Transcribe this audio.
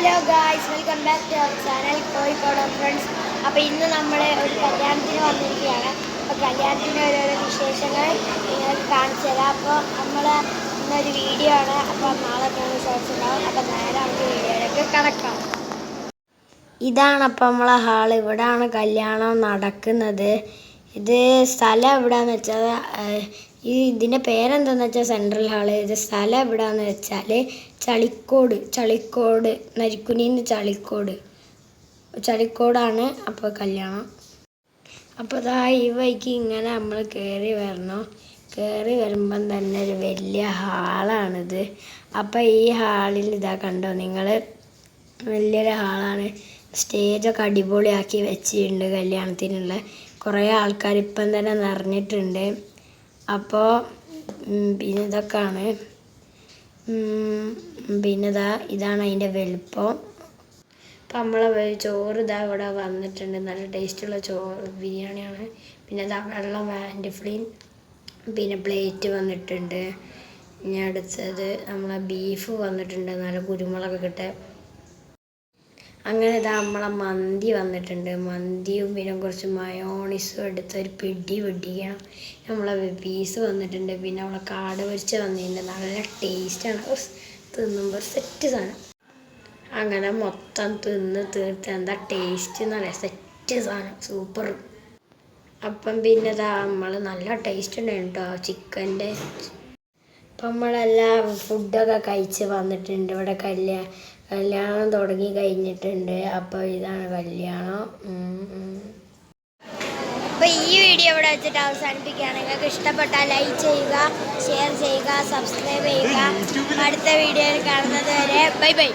Hello guys welcome back to our channel Kozhikode friends അപ്പോൾ ഇന്ന് നമ്മൾ ഒരു കല്യാണത്തിന് വന്നിരിക്കുകയാണ്. അപ്പോൾ കല്യാണത്തിന്റെ ഓരോരോ വിശേഷങ്ങൾ നിങ്ങൾക്ക് കാണിച്ചു തരാം. അപ്പോൾ നമ്മൾ ഇന്നൊരു വീഡിയോ ആണ്. അപ്പോൾ നാളെ മൂന്ന് ഷോർട്സ് ഉണ്ടാവും. അപ്പോൾ നേരെ നമുക്ക് വീഡിയോയിലേക്ക് കണക്കാം ഇതാണ് അപ്പോൾ നമ്മളെ ഹാൾ ഇവിടാണ് കല്യാണം നടക്കുന്നത്. ഇത് സ്ഥലം എവിടെയാണെന്ന് വെച്ചാൽ ഈ ഇതിന്റെ പേരെന്താണെന്ന് വെച്ചാൽ സെൻട്രൽ ഹാൾ ഇത് സ്ഥലം എവിടെയാണെന്ന് വെച്ചാൽ ചളിക്കോട് ചളിക്കോട് നരിക്കുനിന്ന് ചളിക്കോട്. ചളിക്കോടാണ് അപ്പോൾ കല്യാണം. അപ്പോൾ ഇതാ ഈ വഴിക്ക് ഇങ്ങനെ നമ്മൾ കയറി വരണം? കയറി വരുമ്പം തന്നെ ഒരു വലിയ ഹാളാണിത്. അപ്പോൾ ഈ ഹാളിൽ ഇതാ കണ്ടോ? നിങ്ങൾ വലിയൊരു ഹാളാണ്. സ്റ്റേജൊക്കെ അടിപൊളിയാക്കി വെച്ചിട്ടുണ്ട് കല്യാണത്തിനുള്ള. കുറേ ആൾക്കാർ ഇപ്പം തന്നെ നിറഞ്ഞിട്ടുണ്ട്. അപ്പോൾ പിന്നെ ഇതൊക്കെയാണ്. പിന്നെ ഇതാ ഇതാണ് അതിന്റെ വലുപ്പം. അപ്പം നമ്മളെ ചോറ് ഇതാ ഇവിടെ വന്നിട്ടുണ്ട്. നല്ല ടേസ്റ്റുള്ള ചോറ് ബിരിയാണിയാണ്. പിന്നെ ഇതാ വെള്ളം വാൻഡിഫ്ലിൻ ഫ്ലീൻ പിന്നെ പ്ലേറ്റ് വന്നിട്ടുണ്ട്. ഇനി അടുത്തത് നമ്മളെ ബീഫ് വന്നിട്ടുണ്ട്. നല്ല കുരുമുളക് ഇട്ട്. അങ്ങനെ ഇതാ നമ്മളെ മന്തി വന്നിട്ടുണ്ട്. മന്തിയും പിന്നെ കുറച്ച് മയോണിസും എടുത്ത് ഒരു പിടി പിടിക്കണം. നമ്മളെ പീസ് വന്നിട്ടുണ്ട്. പിന്നെ നമ്മളെ കാട് പൊരിച്ച് വന്നിട്ടുണ്ട്. നല്ല ടേസ്റ്റാണ് തിന്നുമ്പോൾ സെറ്റ് സാധനം അങ്ങനെ മൊത്തം തിന്ന് തീർത്ത് എന്താ ടേസ്റ്റ് എന്നറിയാം സെറ്റ് സാധനം സൂപ്പർ അപ്പം പിന്നെ ഇതാ നമ്മൾ നല്ല ടേസ്റ്റ് ഉണ്ടായിരുന്നു കേട്ടോ ചിക്കന്റെ അപ്പം നമ്മളെല്ലാം ഫുഡൊക്കെ കഴിച്ച് വന്നിട്ടുണ്ട്. ഇവിടെ കല്യാ കല്യാണം തുടങ്ങി കഴിഞ്ഞിട്ടുണ്ട്. അപ്പോൾ ഇതാണ് കല്യാണം. അപ്പോൾ ഈ വീഡിയോ ഇവിടെ വെച്ചിട്ട് അവസാനിപ്പിക്കുകയാണ്. നിങ്ങൾക്ക് ഇഷ്ടപ്പെട്ടാൽ ലൈക്ക് ചെയ്യുക ഷെയർ ചെയ്യുക സബ്സ്ക്രൈബ് ചെയ്യുക. അടുത്ത വീഡിയോയിൽ കാണുന്നത് വരെ ബൈ ബൈ